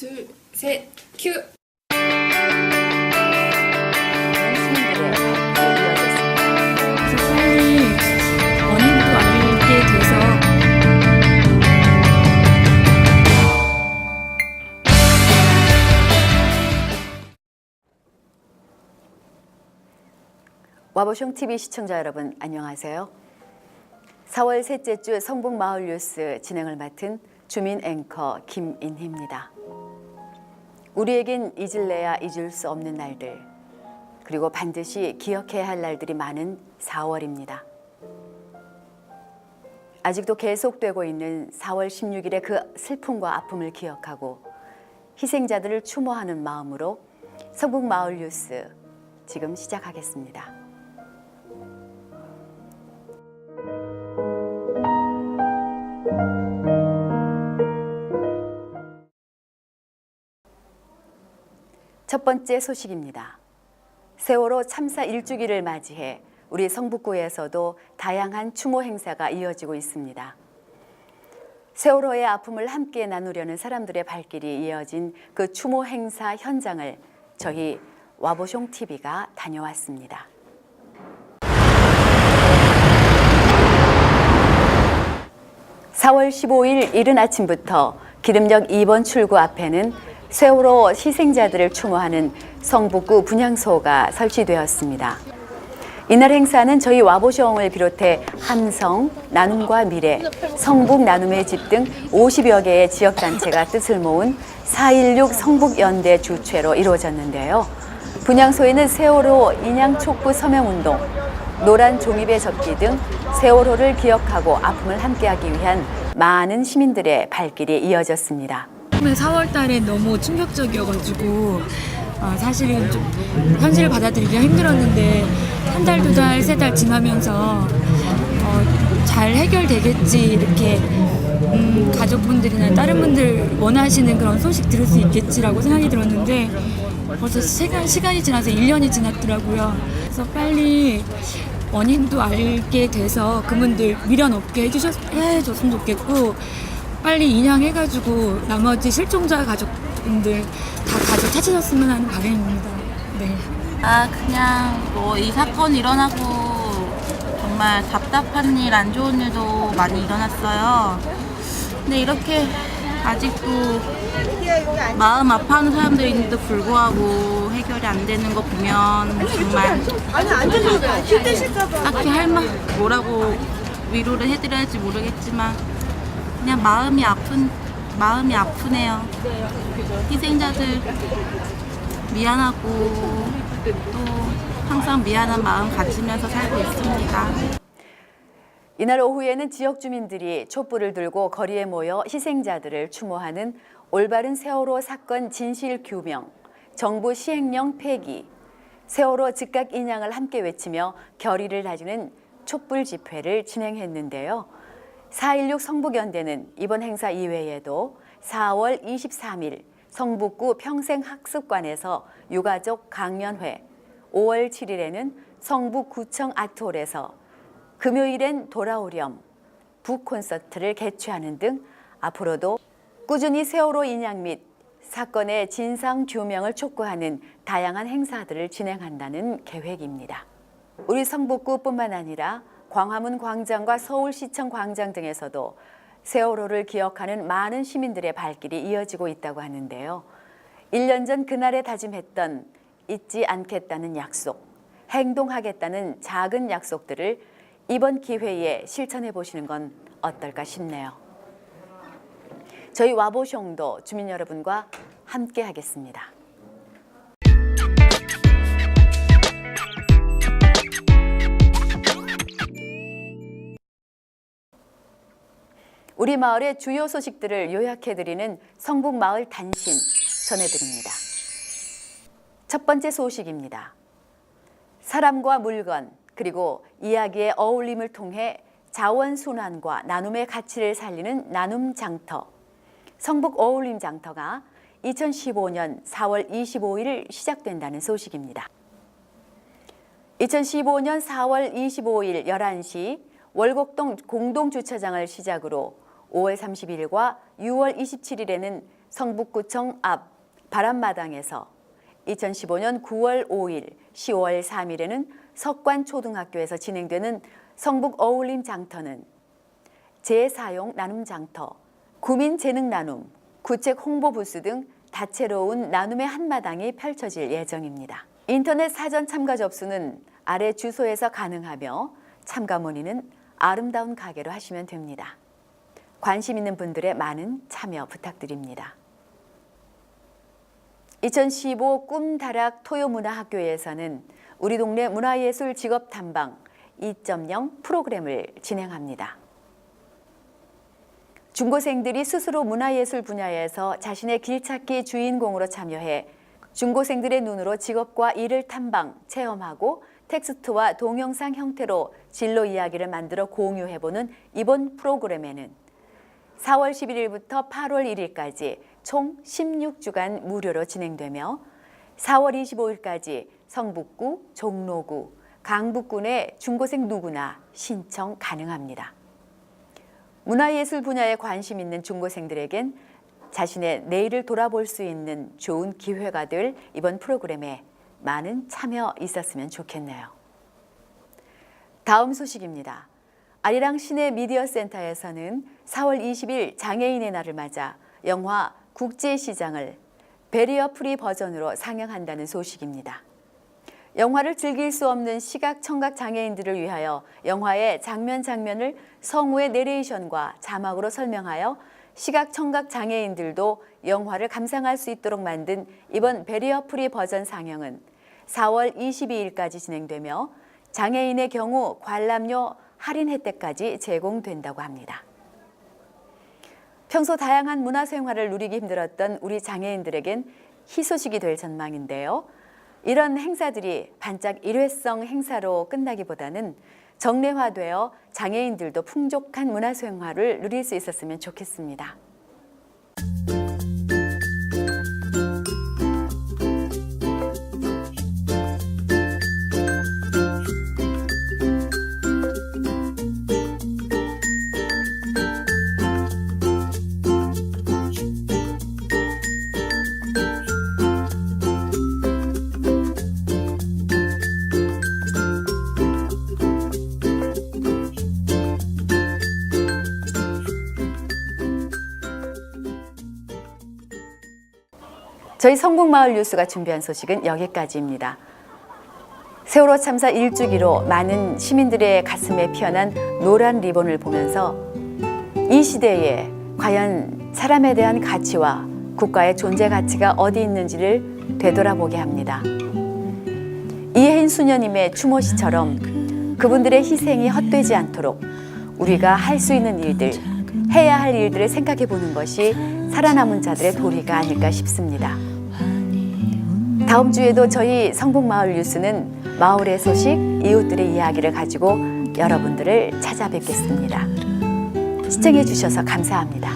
둘, 셋, 큐! 와보숑 TV 시청자 여러분 안녕하세요. 4월 셋째 주 성북 마을 뉴스 진행을 맡은 주민 앵커 김인희입니다. 우리에겐 잊을래야 잊을 수 없는 날들 그리고 반드시 기억해야 할 날들이 많은 4월입니다. 아직도 계속되고 있는 4월 16일의 그 슬픔과 아픔을 기억하고 희생자들을 추모하는 마음으로 성북 마을 뉴스 지금 시작하겠습니다. 첫 번째 소식입니다. 세월호 참사 1주기를 맞이해 우리 성북구에서도 다양한 추모 행사가 이어지고 있습니다. 세월호의 아픔을 함께 나누려는 사람들의 발길이 이어진 그 추모 행사 현장을 저희 와보숑 TV가 다녀왔습니다. (4월 15일) 이른 아침부터 기름역 2번 출구 앞에는 세월호 희생자들을 추모하는 성북구 분향소가 설치되었습니다. 이날 행사는 저희 와보숑을 비롯해 함성, 나눔과 미래, 성북 나눔의 집 등 50여 개의 지역단체가 뜻을 모은 4.16 성북연대 주최로 이루어졌는데요. 분향소에는 세월호 인양 촉구 서명운동, 노란 종이배 접기 등 세월호를 기억하고 아픔을 함께하기 위한 많은 시민들의 발길이 이어졌습니다. 처음에 4월 달에 너무 충격적이어가지고 어, 사실은 좀 현실을 받아들이기가 힘들었는데 한 달, 두 달, 세 달 지나면서 어, 잘 해결되겠지 이렇게 음, 가족분들이나 다른 분들 원하시는 그런 소식 들을 수 있겠지라고 생각이 들었는데 벌써 시간, 시간이 지나서 1년이 지났더라고요. 그래서 빨리 원인도 알게 돼서 그분들 미련 없게 해주셨, 해줬으면 좋겠고 빨리 인양해가지고 나머지 실종자 가족분들 다 가족 찾으셨으면 하는 바람입니다. 네. 아 그냥 뭐 이 사건 일어나고 정말 답답한 일, 안 좋은 일도 많이 일어났어요. 근데 이렇게 아직도 마음 아파하는 사람들이 있는데도 불구하고 해결이 안 되는 거 보면 정말 딱히 할 말 뭐라고 위로를 해드려야 할지 모르겠지만 그냥 마음이 아픈 마음이 아프네요. 희생자들 미안하고 또 항상 미안한 마음 가지면서 살고 있습니다. 이날 오후에는 지역 주민들이 촛불을 들고 거리에 모여 희생자들을 추모하는 올바른 세월호 사건 진실 규명, 정부 시행령 폐기, 세월호 즉각 인양을 함께 외치며 결의를 다지는 촛불 집회를 진행했는데요. 4.16 성북연대는 이번 행사 이외에도 4월 23일 성북구 평생학습관에서 유가족 강연회, 5월 7일에는 성북구청 아트홀에서 금요일엔 돌아오렴 북 콘서트를 개최하는 등 앞으로도 꾸준히 세월호 인양 및 사건의 진상 규명을 촉구하는 다양한 행사들을 진행한다는 계획입니다. 우리 성북구뿐만 아니라 광화문 광장과 서울시청 광장 등에서도 세월호를 기억하는 많은 시민들의 발길이 이어지고 있다고 하는데요. 1년 전 그날에 다짐했던 잊지 않겠다는 약속, 행동하겠다는 작은 약속들을 이번 기회에 실천해 보시는 건 어떨까 싶네요. 저희 와보숑도 주민 여러분과 함께 하겠습니다. 우리 마을의 주요 소식들을 요약해드리는 성북 마을 단신 전해드립니다. 첫 번째 소식입니다. 사람과 물건 그리고 이야기의 어울림을 통해 자원 순환과 나눔의 가치를 살리는 나눔 장터 성북 어울림 장터가 2015년 4월 25일 시작된다는 소식입니다. 2015년 4월 25일 11시 월곡동 공동주차장을 시작으로 5월 30일과 6월 27일에는 성북구청 앞 바람마당에서 2015년 9월 5일, 10월 3일에는 석관초등학교에서 진행되는 성북 어울림 장터는 재사용 나눔 장터, 구민 재능 나눔, 구책 홍보 부스 등 다채로운 나눔의 한마당이 펼쳐질 예정입니다. 인터넷 사전 참가 접수는 아래 주소에서 가능하며 참가 문의는 아름다운 가게로 하시면 됩니다. 관심 있는 분들의 많은 참여 부탁드립니다. 2015 꿈다락 토요문화학교에서는 우리 동네 문화예술 직업 탐방 2.0 프로그램을 진행합니다. 중고생들이 스스로 문화예술 분야에서 자신의 길찾기 주인공으로 참여해 중고생들의 눈으로 직업과 일을 탐방, 체험하고 텍스트와 동영상 형태로 진로 이야기를 만들어 공유해보는 이번 프로그램에는 4월 11일부터 8월 1일까지 총 16주간 무료로 진행되며 4월 25일까지 성북구, 종로구, 강북군의 중고생 누구나 신청 가능합니다. 문화예술 분야에 관심 있는 중고생들에겐 자신의 내일을 돌아볼 수 있는 좋은 기회가 될 이번 프로그램에 많은 참여 있었으면 좋겠네요. 다음 소식입니다. 아리랑 시내 미디어 센터에서는 4월 20일 장애인의 날을 맞아 영화 국제시장을 베리어 프리 버전으로 상영한다는 소식입니다. 영화를 즐길 수 없는 시각 청각 장애인들을 위하여 영화의 장면 장면을 성우의 내레이션과 자막으로 설명하여 시각 청각 장애인들도 영화를 감상할 수 있도록 만든 이번 베리어 프리 버전 상영은 4월 22일까지 진행되며 장애인의 경우 관람료 할인 혜택까지 제공된다고 합니다. 평소 다양한 문화 생활을 누리기 힘들었던 우리 장애인들에겐 희소식이 될 전망인데요. 이런 행사들이 반짝 일회성 행사로 끝나기보다는 정례화되어 장애인들도 풍족한 문화 생활을 누릴 수 있었으면 좋겠습니다. 저희 성북마을 뉴스가 준비한 소식은 여기까지입니다. 세월호 참사 일주기로 많은 시민들의 가슴에 피어난 노란 리본을 보면서 이 시대에 과연 사람에 대한 가치와 국가의 존재 가치가 어디 있는지를 되돌아보게 합니다. 이혜인 수녀님의 추모 시처럼 그분들의 희생이 헛되지 않도록 우리가 할 수 있는 일들, 해야 할 일들을 생각해 보는 것이 살아남은 자들의 도리가 아닐까 싶습니다. 다음 주에도 저희 성북마을 뉴스는 마을의 소식, 이웃들의 이야기를 가지고 여러분들을 찾아뵙겠습니다. 시청해 주셔서 감사합니다.